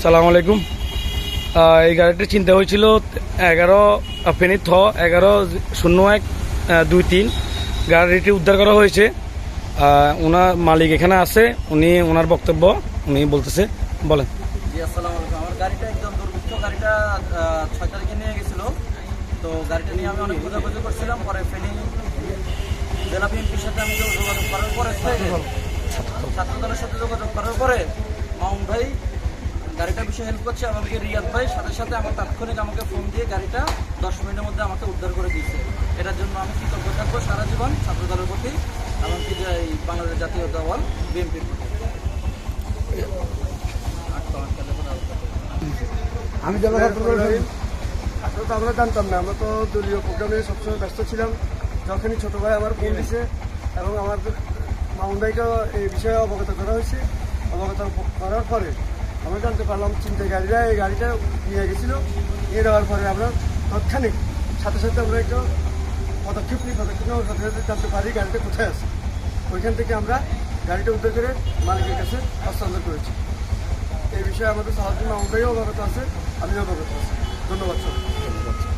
সালাম আলাইকুম। এই গাড়িটি চিন্তা হয়েছিল এগারো ফেনি থ এগারো শূন্য এক দুই তিন। গাড়িটি উদ্ধার করা হয়েছে। ওনার মালিক এখানে আছে উনি ওনার বক্তব্য উনি বলতেছে। বলেন। জি আসসালামু আলাইকুম। আমার গাড়িটা একদম দুর্বৃত্ত গাড়িটা ছয় তারিখে নিয়ে গেছিল। তো গাড়িটা নিয়ে আমি অনেক খোঁজাখুঁজি করছিলাম। পরে ফেনী জেলা বিএনপির সাথে আমি যোগাযোগ করার পরে ছাত্র দলের সাথে যোগাযোগ করার পরে মাউন ভাই গাড়িটা বিষয়ে হেল্প করছে আমাকে রিয়াদ ভাই। সাথে সাথে আমার তাৎক্ষণিক আমাকে ফোন দিয়ে গাড়িটা দশ মিনিটের মধ্যে আমাকে উদ্ধার করে দিয়েছে। এটার জন্য আমি কৃতজ্ঞ থাকব সারা জীবন ছাত্র দলের প্রতি, এমনকি যে এই বাংলাদেশ জাতীয় দল বিএনপির প্রতি। আমি আসলে তো আমরা জানতাম না, আমরা তো দলীয় প্রোগ্রামে সবসময় ব্যস্ত ছিলাম। যখনই ছোট ভাই আমার ফোন দিছে এবং আমার মামুন এই বিষয়ে অবগত করা হয়েছে। অবগত করার পরে আমরা জানতে পারলাম চিন্তা গাড়িরা এই গাড়িটা নিয়ে গেছিল। নিয়ে যাওয়ার পরে আমরা তৎক্ষণিক সাথে সাথে আমরা একটু পদক্ষেপ নিই, পদক্ষেপ নেওয়ার সাথে সাথে জানতে পারি গাড়িটা কোথায় আছে। ওইখান থেকে আমরা গাড়িটা উদ্ধার করে মালিকের কাছে হস্তান্তর করেছি। এই বিষয়ে আমাদের সাহায্য মামুন ভাইও অবগত আছে আমি অবগত আছি। ধন্যবাদ, স্যার।